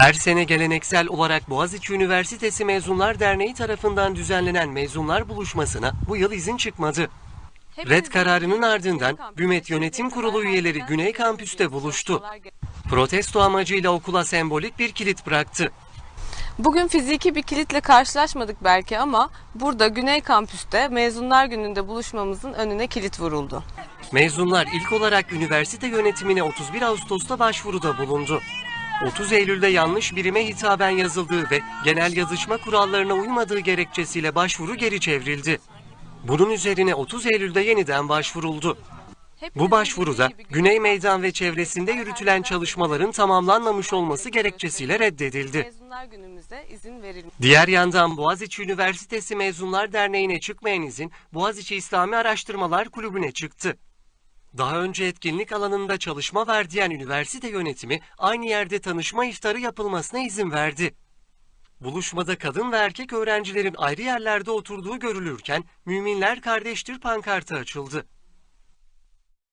Her sene geleneksel olarak Boğaziçi Üniversitesi Mezunlar Derneği tarafından düzenlenen mezunlar buluşmasına bu yıl izin çıkmadı. Red kararının ardından Bümet Yönetim Kurulu üyeleri Güney Kampüs'te buluştu. Protesto amacıyla okula sembolik bir kilit bıraktı. Bugün fiziki bir kilitle karşılaşmadık belki ama burada Güney Kampüs'te mezunlar gününde buluşmamızın önüne kilit vuruldu. Mezunlar ilk olarak üniversite yönetimine 31 Ağustos'ta başvuruda bulundu. 30 Eylül'de yanlış birime hitaben yazıldığı ve genel yazışma kurallarına uymadığı gerekçesiyle başvuru geri çevrildi. Bunun üzerine 30 Eylül'de yeniden başvuruldu. Bu başvuruda Güney Meydan ve çevresinde yürütülen çalışmaların tamamlanmamış olması gerekçesiyle reddedildi. Diğer yandan Boğaziçi Üniversitesi Mezunlar Derneği'ne çıkmayan izin Boğaziçi İslami Araştırmalar Kulübü'ne çıktı. Daha önce etkinlik alanında çalışma verdiyen üniversite yönetimi aynı yerde tanışma iftarı yapılmasına izin verdi. Buluşmada kadın ve erkek öğrencilerin ayrı yerlerde oturduğu görülürken Müminler Kardeştir pankartı açıldı.